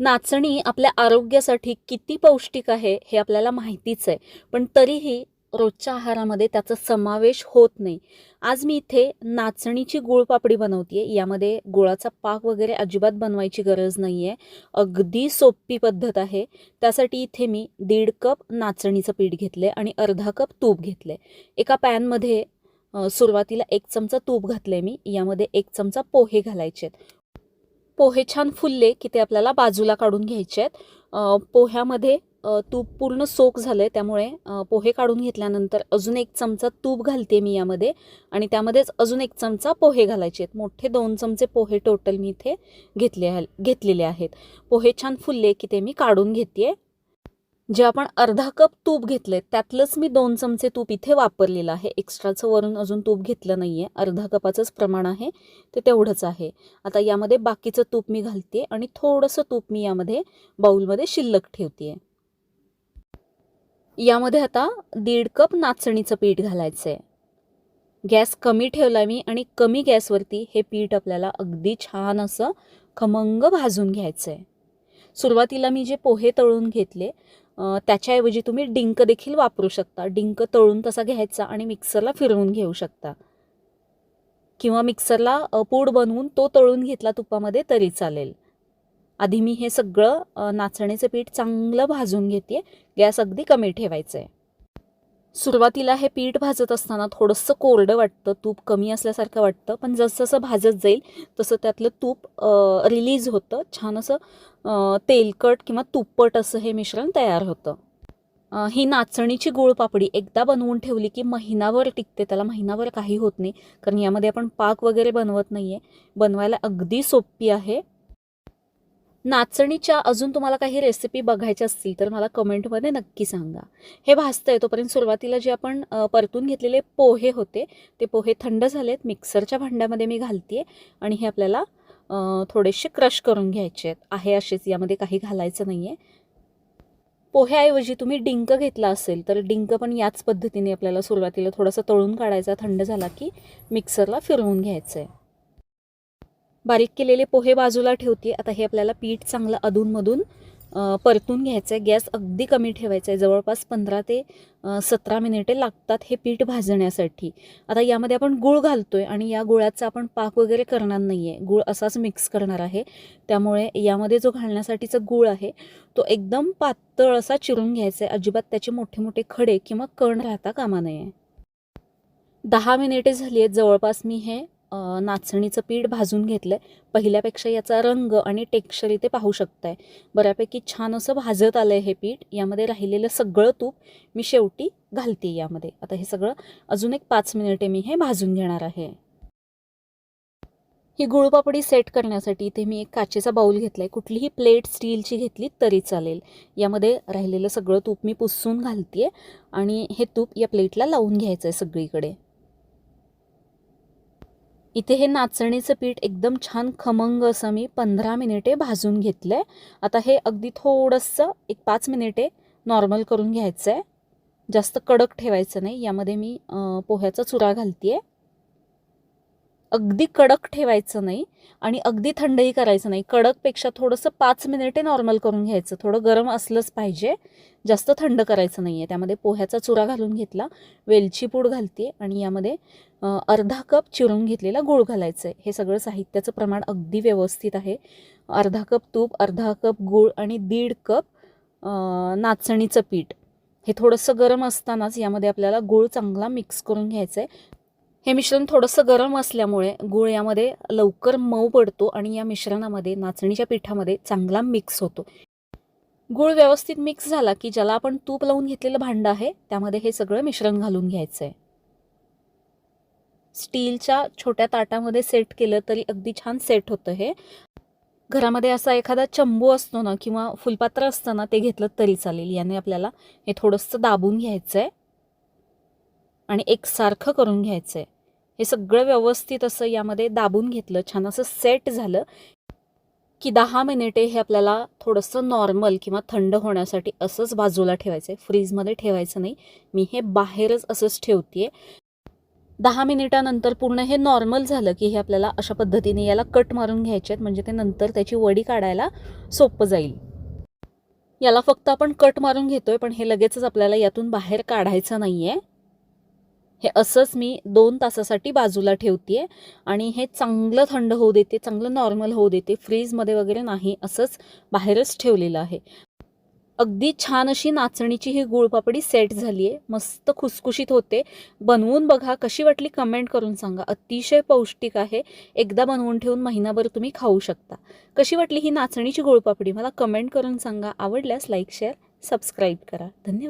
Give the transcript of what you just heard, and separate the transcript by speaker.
Speaker 1: नाचणी आपल्या आरोग्यासाठी किती पौष्टिक आहे हे आपल्याला माहितीच आहे. पण तरीही रोजच्या आहारामध्ये त्याचा समावेश होत नाही. आज मी इथे नाचणीची गुळपापडी बनवते यामध्ये गुळाचा पाक वगैरे अजिबात बनवायची गरज नाही आहे अगदी सोपी पद्धत आहे. त्यासाठी इथे मी दीड कप नाचणीचं पीठ घेतले आणि अर्धा कप तूप घेतले एका पॅनमध्ये सुरुवातीला एक चमचा तूप घातले मी. यामध्ये एक चमचा पोहे घालायचे आहेत पोहे छान फुलले की ते आपल्याला बाजूला काढून घ्यायचे आहेत. पोह्यामध्ये तूप पूर्ण सोक झालं आहे त्यामुळे पोहे काढून घेतल्यानंतर अजून एक चमचा तूप घालते मी यामध्ये आणि त्यामध्येच अजून एक चमचा पोहे घालायचे आहेत. मोठे दोन चमचे पोहे टोटल मी इथे घेतले घेतलेले आहेत. पोहे छान फुलले की ते मी काढून घेते जे आपण अर्धा कप तूप घेतले त्यातलंच मी दोन चमचे तूप इथे वापरलेलं आहे. एक्स्ट्राचं वरून अजून तूप घेतलं नाही आहे अर्धा कपाचंच प्रमाण आहे. ते तेवढंच आहे. आता यामध्ये बाकीचं तूप मी घालते आणि थोडंसं तूप मी यामध्ये बाऊलमध्ये शिल्लक ठेवते यामध्ये आता दीड कप नाचणीचं पीठ घालायचं आहे गॅस कमी ठेवला मी आणि कमी गॅसवरती हे पीठ आपल्याला अगदी छान असं खमंग भाजून घ्यायचं आहे सुरुवातीला मी जे पोहे तळून घेतले त्याच्याऐवजी तुम्ही डिंक देखील वापरू शकता. डिंक तळून तसा घ्यायचा आणि मिक्सरला फिरवून घेऊ शकता. किंवा मिक्सरला पूड बनवून तो तळून घेतला तुपामध्ये तरी चालेल. आधी मी हे सगळं नाचणीचं पीठ चांगलं भाजून घेते गॅस अगदी कमी ठेवायचं आहे सुरुवातीला हे पीठ भाजत असताना थोडंसं कोरडं वाटतं तूप कमी असल्यासारखं वाटतं पण जसजसं भाजत जाईल तसं त्यातलं तूप रिलीज होतं. छान असं तेलकट किंवा तुप्पट असं हे मिश्रण तयार होतं. ही नाचणीची गुळपापडी एकदा बनवून ठेवली की महिनाभर टिकते. त्याला महिनाभर काही होत नाही कारण यामध्ये आपण पाक वगैरे बनवत नाही आहे बनवायला अगदी सोपी आहे. नाचणीच्या अजून तुम्हाला काही रेसिपी बघायच्या असतील तर मला कमेंटमध्ये नक्की सांगा. हे भाजतंय तोपर्यंत सुरुवातीला जे आपण परतून घेतलेले पोहे होते ते पोहे थंड झालेत. मिक्सरच्या भांड्यामध्ये मी घालते आणि हे आपल्याला थोडेसे क्रश करून घ्यायचे आहेत. आहे असेच यामध्ये काही घालायचं नाही आहे पोह्याऐवजी तुम्ही डिंक घेतला असेल तर डिंक पण याच पद्धतीने आपल्याला सुरुवातीला थोडासा तळून काढायचा थंड झाला की मिक्सरला फिरवून घ्यायचं आहे बारीक केलेले पोहे बाजूला ठेवते. आता हे आपल्याला पीठ चांगलं अधूनमधून परतून घ्यायचं आहे गॅस अगदी कमी ठेवायचा आहे जवळपास पंधरा ते सतरा मिनिटे लागतात हे पीठ भाजण्यासाठी. आता यामध्ये आपण गूळ आहे आणि या गुळाचा आपण पाक वगैरे करणार नाही आहे गूळ असाच मिक्स करणार आहे. त्यामुळे यामध्ये जो घालण्यासाठीचा गूळ आहे तो एकदम पातळ असा चिरून घ्यायचा आहे अजिबात त्याचे मोठे मोठे खडे किंवा कण राहता कामा नये. दहा मिनिटे झाली आहेत. जवळपास मी हे नाचणीचं पीठ भाजून घेतलं आहे पहिल्यापेक्षा याचा रंग आणि टेक्स्चर इथे पाहू शकताय. बऱ्यापैकी छान असं भाजत आलं आहे हे पीठ. यामध्ये राहिलेलं सगळं तूप मी शेवटी घालते यामध्ये. आता हे सगळं अजून एक पाच मिनिटे मी हे भाजून घेणार आहे. ही गुळपापडी सेट करण्यासाठी इथे मी एक काचेचा बाऊल घेतला आहे कुठलीही प्लेट स्टीलची घेतली तरी चालेल. यामध्ये राहिलेलं सगळं तूप मी पुसून घालते आणि हे तूप या प्लेटला लावून घ्यायचं आहे सगळीकडे. इथे हे नाचणीचं पीठ एकदम छान खमंग असं मी पंधरा मिनिटे भाजून घेतलं आहे आता हे अगदी थोडंसं एक पाच मिनिटे नॉर्मल करून घ्यायचं आहे जास्त कडक ठेवायचं नाही. यामध्ये मी पोह्याचा चुरा घालते आहे अगदी कडक ठेवायचं नाही आणि अगदी थंडही करायचं नाही. कडकपेक्षा थोडंसं पाच मिनिटे नॉर्मल करून घ्यायचं. थोडं गरम असलंच पाहिजे. जास्त थंड करायचं नाही आहे त्यामध्ये पोह्याचा चुरा घालून घेतला वेलची पूड घालते आणि यामध्ये अर्धा कप चिरून घेतलेला गूळ घालायचं आहे हे सगळं साहित्याचं प्रमाण अगदी व्यवस्थित आहे. अर्धा कप तूप अर्धा कप गूळ आणि दीड कप नाचणीचं पीठ. हे थोडंसं गरम असतानाच यामध्ये आपल्याला गूळ चांगला मिक्स करून घ्यायचं आहे हे मिश्रण थोडंसं गरम असल्यामुळे गूळ यामध्ये लवकर मऊ पडतो आणि या मिश्रणामध्ये नाचणीच्या पिठामध्ये चांगला मिक्स होतो. गूळ व्यवस्थित मिक्स झाला की ज्याला आपण तूप लावून घेतलेलं भांडं आहे त्यामध्ये हे सगळं मिश्रण घालून घ्यायचं आहे स्टीलच्या छोट्या ताटामध्ये सेट केलं तरी अगदी छान सेट होतं हे. घरामध्ये असा एखादा चंबू असतो ना किंवा फुलपात्र असतं ना ते घेतलं तरी चालेल. याने आपल्याला हे थोडंसं दाबून घ्यायचं आहे आणि एकसारखं करून घ्यायचं आहे हे सगळं व्यवस्थित असं यामध्ये दाबून घेतलं. छान असं सेट झालं. की दहा मिनिटे हे आपल्याला थोडंसं नॉर्मल किंवा थंड होण्यासाठी असंच बाजूला ठेवायचं आहे फ्रीजमध्ये ठेवायचं नाही. मी हे बाहेरच असंच ठेवते दहा मिनिटानंतर पूर्ण हे नॉर्मल झालं की हे आपल्याला अशा पद्धतीने याला कट मारून घ्यायचे आहेत म्हणजे ते नंतर त्याची वडी काढायला सोपं जाईल. याला फक्त आपण कट मारून घेतोय पण हे लगेचच आपल्याला यातून बाहेर काढायचं नाही आहे हे असंच मी दोन तासासाठी बाजूला ठेवते आणि हे चांगलं थंड होऊ देते चांगलं नॉर्मल होऊ देते फ्रीजमध्ये वगैरे नाही असंच बाहेरच ठेवलेलं आहे. अगदी छान अशी नाचणीची ही गुळपापडी सेट झाली आहे मस्त खुसखुशीत होते. बनवून बघा कशी वाटली कमेंट करून सांगा. अतिशय पौष्टिक आहे. एकदा बनवून ठेवून महिनाभर तुम्ही खाऊ शकता. कशी वाटली ही नाचणीची गुळपापडी? मला कमेंट करून सांगा. आवडल्यास लाईक शेअर सबस्क्राईब करा. धन्यवाद.